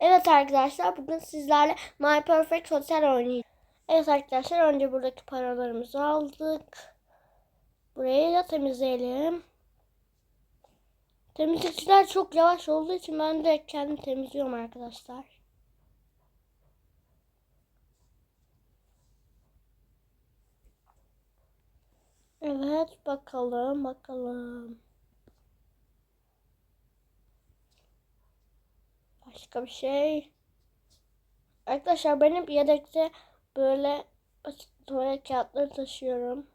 Evet arkadaşlar bugün sizlerle My Perfect Hotel oynayacağız. Evet arkadaşlar önce buradaki paralarımızı aldık. Burayı da temizleyelim. Temizlikçiler çok yavaş olduğu için ben de kendim temizliyorum arkadaşlar. Evet bakalım bakalım. Başka bir şey. Arkadaşlar benim yedekte böyle tuvalet kağıtları taşıyorum.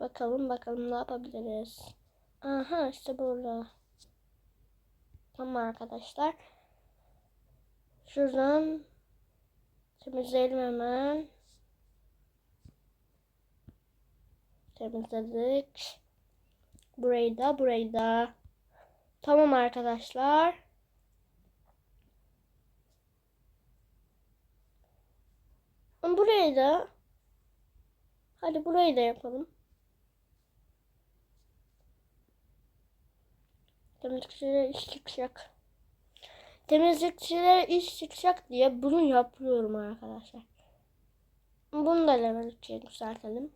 Bakalım bakalım ne yapabiliriz. Aha işte burada. Tamam arkadaşlar. Şuradan temizleyelim hemen. Temizledik. Burayı da burayı da. Tamam arkadaşlar. Burayı da. Hadi burayı da yapalım. Temizlikçilere iş çıkacak. Temizlikçilere iş çıkacak diye bunu yapıyorum arkadaşlar. Bunu da level 3'e yükseltelim.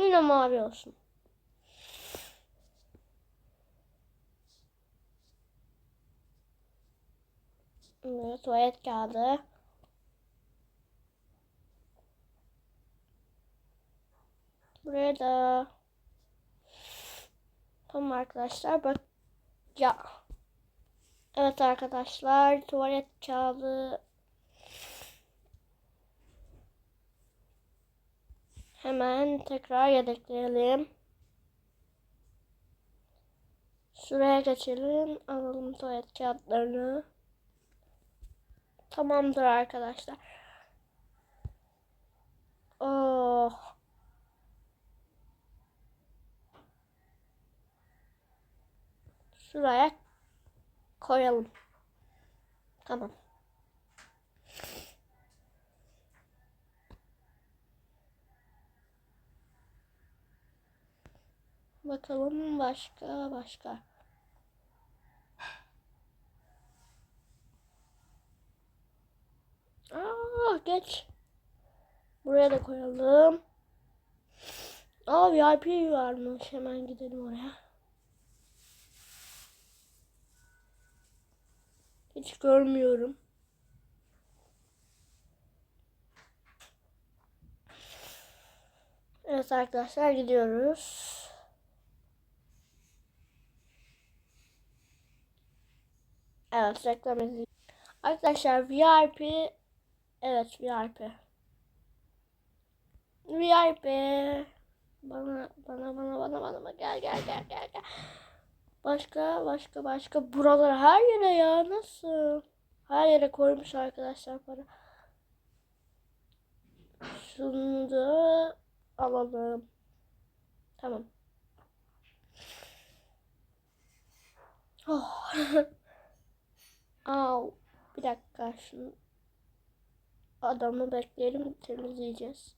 Yine mavi olsun. Evet, tuvalet kağıdı. Buraya da Tamam arkadaşlar bak ya Evet arkadaşlar tuvalet kağıdı Hemen tekrar yedekleyelim. Şuraya geçelim. Alalım tuvalet kağıtlarını. Tamamdır arkadaşlar. Oh. Şuraya koyalım. Tamam. Bakalım başka başka. Aa geç. Buraya da koyalım. Aa VIP varmış. Hemen gidelim oraya. Hiç görmüyorum. Evet arkadaşlar gidiyoruz. Evet reklam izleyin. Arkadaşlar VIP Evet VIP VIP bana bana bana bana bana gel gel gel gel gel. Başka başka başka buralar her yere ya nasıl? Her yere koymuş arkadaşlar para. Şunu da alalım. Tamam. Oh. Au. Bir dakika şunu adamı bekleyelim temizleyeceğiz.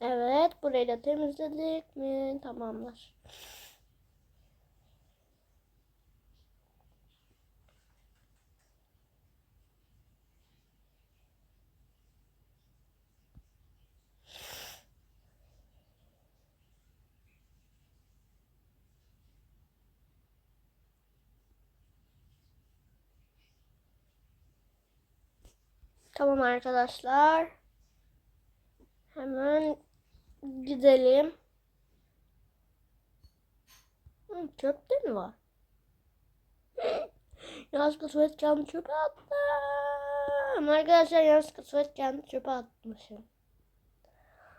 Evet burayı da temizledik mi? Tamamdır. Tamam arkadaşlar. Hemen gidelim. Hı, çöpte mi var? Yanlışlıkla tuvalet kağıdını çöpe attım. Arkadaşlar yanlışlıkla tuvalet kağıdını çöpe atmışım.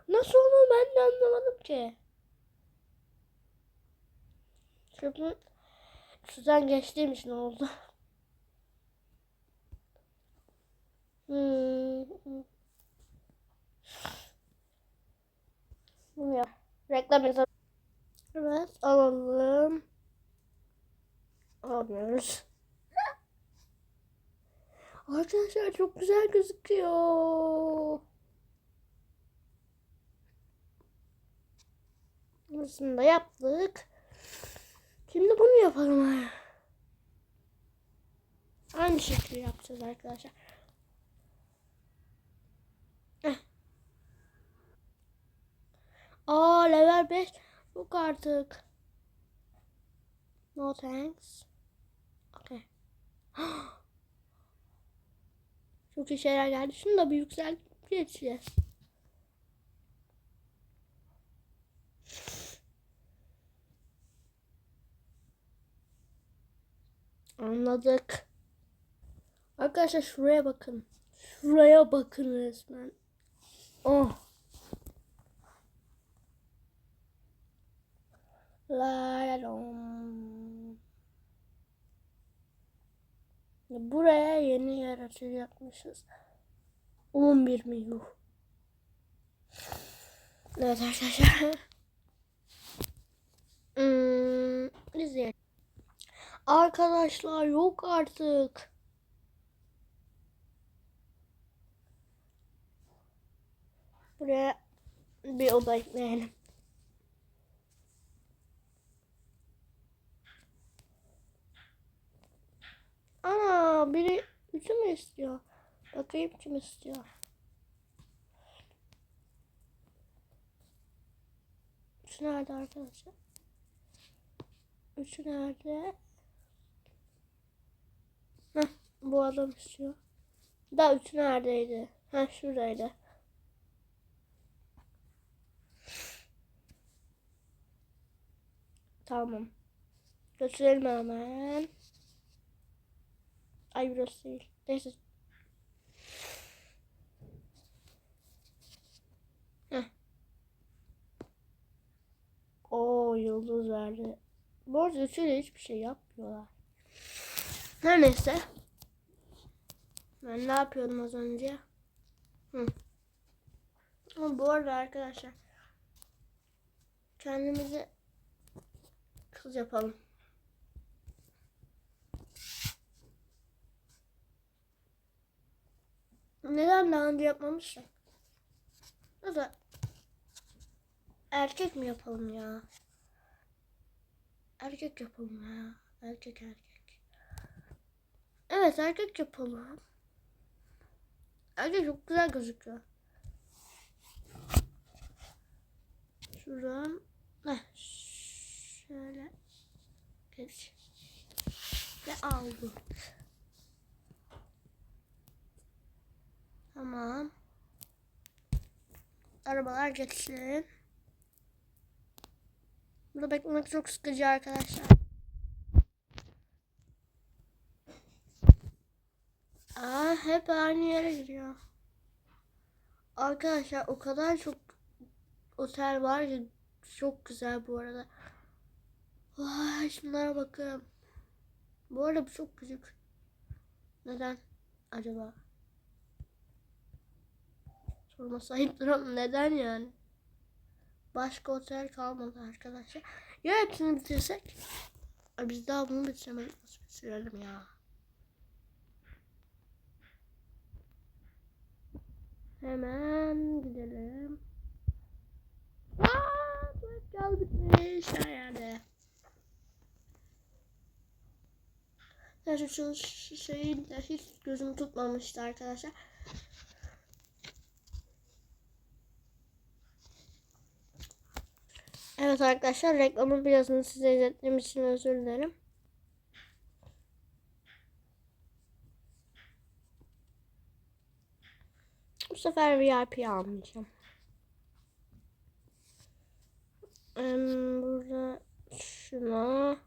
Nasıl olur ben de anlamadım ki. Çöpün sudan geçtiğim için oldu. Hmm. Ya. Reklam yazalım. Evet alalım. Alıyoruz. Arkadaşlar çok güzel gözüküyor. Burasını da yaptık. Şimdi bunu yapalım. Aynı şekilde yapacağız arkadaşlar. Aa level 5 yok artık. No thanks. Okay. Çok iyi şeyler geldi. Şunu da bir yükseltip geçeceğiz. Anladık. Arkadaşlar şuraya bakın. Şuraya bakın resmen. Oh. Buraya yeni yaratıcı yapmışız. 11 milyon. Evet arkadaşlar. Hmm, izleyelim. Arkadaşlar yok artık. Buraya bir oda ekleyelim. Üçü mü istiyor? Bakayım kim istiyor. Üçü nerede arkadaşlar? Üçü nerede? Heh, bu adam istiyor. Da üçü neredeydi? Heh şuradaydı. Tamam. Götürelim hemen. Ay burası değil. Neyse. Heh. Oo yıldız verdi. Bu arada üçüyle hiçbir şey yapmıyorlar. Her neyse. Ben ne yapıyordum az önce? Hı. Ama bu arada arkadaşlar kendimize kız yapalım. Neden daha önce yapmamışım? Ya da erkek mi yapalım ya? Erkek yapalım ya. Erkek erkek. Evet erkek yapalım. Erkek çok güzel gözüküyor. Şuradan Heh, şöyle geç ve aldım. Tamam. Arabalar geçsin. Burada beklemek çok sıkıcı arkadaşlar. Aa, hep aynı yere giriyor. Arkadaşlar o kadar çok otel var ki çok güzel bu arada. Vay şunlara bakın. Bu arada bu çok küçük. Neden acaba? Sorma sahip durum neden yani? Başka otel kalmadı arkadaşlar. Ya hepsini bitirsek? Biz daha bunu bitiremedik. Nasıl bitirelim ya? Hemen gidelim. Aa, gel bitmiş her yerde. Gerçi şu şeyi de hiç gözüm tutmamıştı arkadaşlar. Evet arkadaşlar reklamın birazını size izlettiğim için özür dilerim. Bu sefer VIP almayacağım. Burada şuna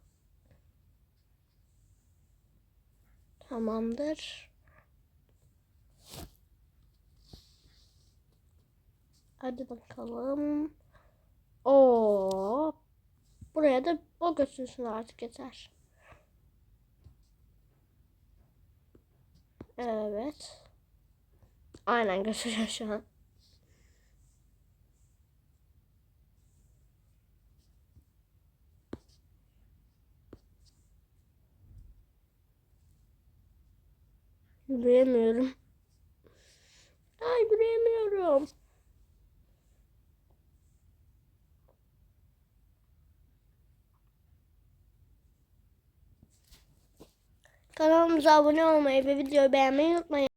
tamamdır. Hadi bakalım. Oo. Buraya da o götürsün artık yeter. Evet. Aynen götürüyor şu an. Yürüyemiyorum. Ay yürüyemiyorum. Kanalımıza abone olmayı ve videoyu beğenmeyi unutmayın.